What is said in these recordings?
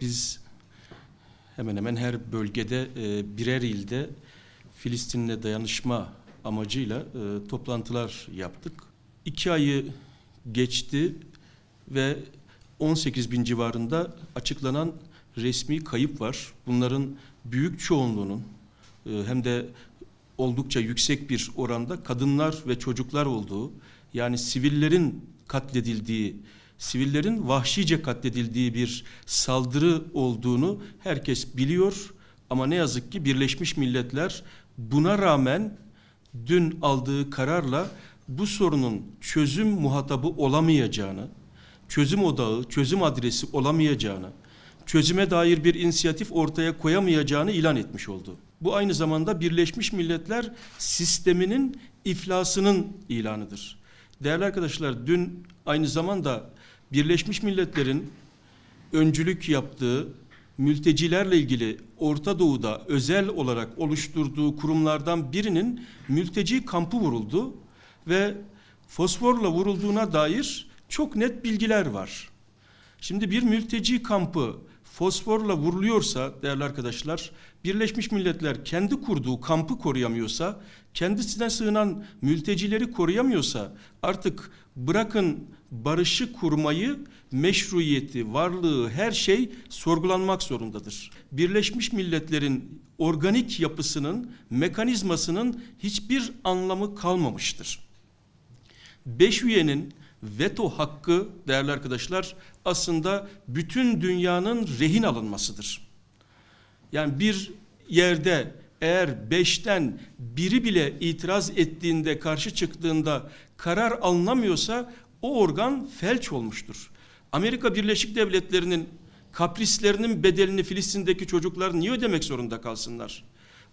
Biz hemen hemen her bölgede e, birer ilde Filistin'le dayanışma amacıyla e, toplantılar yaptık. İki ayı geçti ve 18 bin civarında açıklanan resmi kayıp var. Bunların büyük çoğunluğunun e, hem de oldukça yüksek bir oranda kadınlar ve çocuklar olduğu yani sivillerin katledildiği, sivillerin vahşice katledildiği bir saldırı olduğunu herkes biliyor. Ama ne yazık ki Birleşmiş Milletler buna rağmen dün aldığı kararla bu sorunun çözüm muhatabı olamayacağını, çözüm odağı, çözüm adresi olamayacağını, çözüme dair bir inisiyatif ortaya koyamayacağını ilan etmiş oldu. Bu aynı zamanda Birleşmiş Milletler sisteminin iflasının ilanıdır. Değerli arkadaşlar dün aynı zamanda Birleşmiş Milletler'in öncülük yaptığı mültecilerle ilgili Orta Doğu'da özel olarak oluşturduğu kurumlardan birinin mülteci kampı vuruldu ve fosforla vurulduğuna dair çok net bilgiler var. Şimdi bir mülteci kampı fosforla vuruluyorsa değerli arkadaşlar Birleşmiş Milletler kendi kurduğu kampı koruyamıyorsa kendisine sığınan mültecileri koruyamıyorsa artık bırakın barışı kurmayı meşruiyeti, varlığı her şey sorgulanmak zorundadır. Birleşmiş Milletler'in organik yapısının, mekanizmasının hiçbir anlamı kalmamıştır. Beş üyenin veto hakkı değerli arkadaşlar aslında bütün dünyanın rehin alınmasıdır. Yani bir yerde eğer beşten biri bile itiraz ettiğinde, karşı çıktığında karar alınamıyorsa o organ felç olmuştur. Amerika Birleşik Devletleri'nin kaprislerinin bedelini Filistin'deki çocuklar niye ödemek zorunda kalsınlar?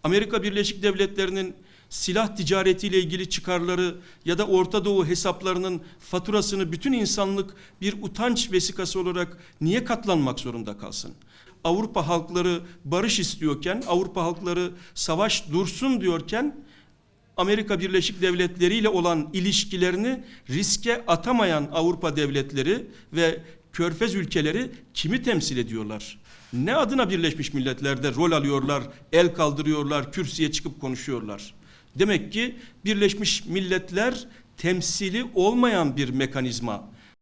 Amerika Birleşik Devletleri'nin silah ticaretiyle ilgili çıkarları ya da Orta Doğu hesaplarının faturasını bütün insanlık bir utanç vesikası olarak niye katlanmak zorunda kalsın? Avrupa halkları barış istiyorken, Avrupa halkları savaş dursun diyorken Amerika Birleşik Devletleri ile olan ilişkilerini riske atamayan Avrupa devletleri ve Körfez ülkeleri kimi temsil ediyorlar? Ne adına Birleşmiş Milletler'de rol alıyorlar, el kaldırıyorlar, kürsüye çıkıp konuşuyorlar? Demek ki Birleşmiş Milletler temsili olmayan bir mekanizma.